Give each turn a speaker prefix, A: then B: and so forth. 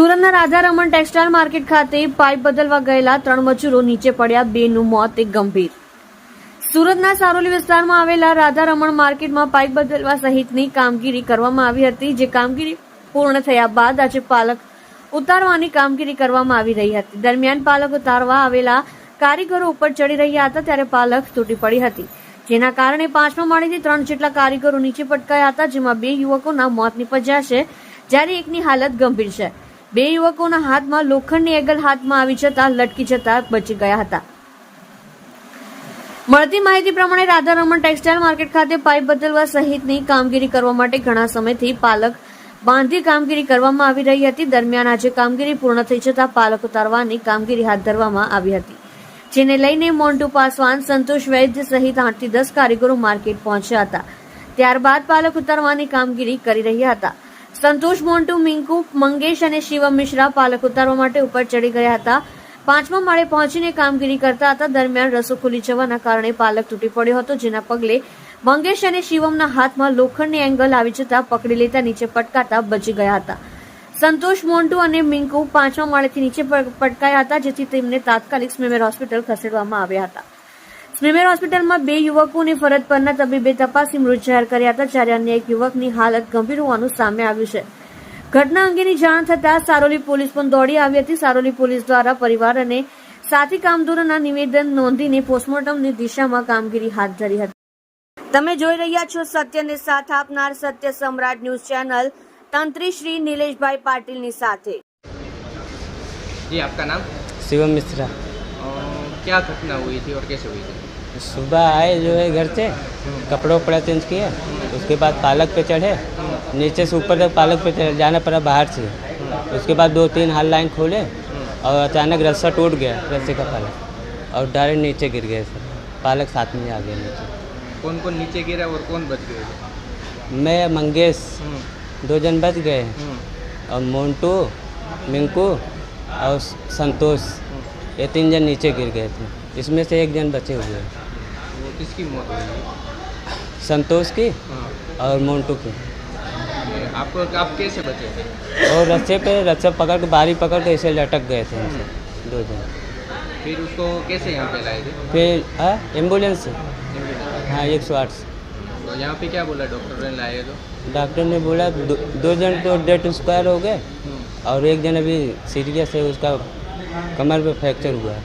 A: સુરતના Radharaman textile market ખાતે pipe બદલવા ગયેલા ત્રણ મજૂરો નીચે પડ્યા. બેનું મોત એક ગંભીર. સુરતના સારોલી વિસ્તારમાં આવેલા રાધારમણ માર્કેટમાં પાઇપ બદલવા સહિતની કામગીરી કરવામાં આવી હતી, જે કામગીરી પૂર્ણ થયા બાદ આજે પાલક ઉતારવાની કામગીરી કરવામાં આવી રહી હતી. દરમિયાન પાલક ઉતારવા આવેલા કારીગરો ઉપર ચડી રહ્યા હતા, ત્યારે પાલક તૂટી પડી હતી. જેના કારણે પાંચમા માળેથી ત્રણ જેટલા કારીગરો નીચે પટકાયા હતા, જેમાં બે યુવકોના મોત નીપજ્યા છે. જ્યારે એકની હાલત ગંભીર છે. બે યુવકોના હાથમાં લોખંડની એગલ હાથમાં આવી જતા લટકી જતા બચી ગયા હતા. મળતી માહિતી પ્રમાણે રાધારમણ ટેક્સટાઇલ માર્કેટ ખાતે પાઇપ બદલવા સહિતની કામગીરી કરવા માટે ઘણા સમયથી પાલક બાંધી કામગીરી કરવામાં આવી રહી હતી. દરમિયાન આજે કામગીરી પૂર્ણ થઈ જતા પાલક ઉતારવાની કામગીરી હાથ ધરવામાં આવી હતી, જેને લઈને મોન્ટુ પાસવાન, સંતોષ વૈદ્ય સહિત આઠથી દસ કારીગરો માર્કેટ પહોંચ્યા હતા. ત્યારબાદ પાલક ઉતારવાની કામગીરી કરી રહ્યા હતા. સંતોષ મોન્ટુ, મિંકુ, મંગેશ અને શિવમ મિશ્રા પાલક ઉતારવા માટે ઉપર ચડી ગયા હતા. પાંચમા માળે પહોંચીને કામગીરી કરતા હતા. દરમિયાન રસો ખુલી જવાના કારણે પાલક તૂટી પડ્યો હતો, જેના પગલે મંગેશ અને શિવમના હાથમાં લોખંડની એંગલ આવી જતા પકડી લેતા નીચે પટકાતા બચી ગયા હતા. સંતોષ મોન્ટુ અને મિંકુ પાંચમા માળેથી નીચે પટકાયા હતા, જેથી તેમને તાત્કાલિક સ્મેમેર હોસ્પિટલ ખસેડવામાં આવ્યા હતા. સ્મીમેર હોસ્પિટલમાં બે યુવકોની ફરજ પરના તબીબે તપાસી મૃત જાહેર કર્યા હતા જ્યારે અન્ય એક યુવકની હાલત ગંભીર હોવાનું સામે આવ્યું છે ઘટના અંગેની જાણ થતાં સારોલી પોલીસ પણ દોડી આવી હતી સારોલી પોલીસ દ્વારા પરિવાર અને સાથી કામદારોના નિવેદન નોંધીને પોસ્ટમોર્ટમની દિશામાં કામગીરી હાથ ધરી હતી તમે જોઈ રહ્યા છો સત્યને સાથ આપનાર સત્ય સમ્રાટ ન્યૂઝ ચેનલ તંત્રી શ્રી નિલેશભાઈ પાટીલની સાથે
B: जी आपका नाम
C: शिवम मिश्रा
B: अ, क्या घटना हुई थी और कैसे हुई थी
C: सुबह आए जो है घर से कपड़ा वपड़ा चेंज किए उसके बाद पालक पे चढ़े नीचे से ऊपर तक पालक पे चढ़े जाना पड़ा बाहर से। उसके बाद दो तीन हाल लाइन खोले और अचानक रस्सा टूट गया रस्से का पालक। और डायरेक्ट नीचे गिर गए सर पालक साथ में आ गया नीचे।
B: कौन कौन नीचे गिरा और कौन बच गए
C: मैं मंगेश
B: हम्म,
C: दो जन बच गए।
B: हम्म,
C: और मोन्टू मिंकू और संतोष ये तीन जन नीचे गिर गए थे। इसमें से एक जन बचे हुए हैं।
B: किसकी मौत हुई
C: संतोष की?
B: हाँ,
C: और मोन्टू की।
B: आपको आप कैसे बचे? थे
C: और रस्से पे रस्सा पकड़ के बारी पकड़ के ऐसे लटक गए थे दो जन
B: फिर उसको कैसे यहाँ पे लाए थे?
C: फिर हाँ एंबुलेंस से। हाँ एक सौ आठ से।
B: तो यहाँ पे क्या बोला डॉक्टर ने लाए तो?
C: डॉक्टर ने बोला दो, दो जन तो डेट एक्सपायर हो गए
B: हम्म,
C: और एक जन अभी सीरियस है उसका कमर पे फ्रैक्चर हुआ है।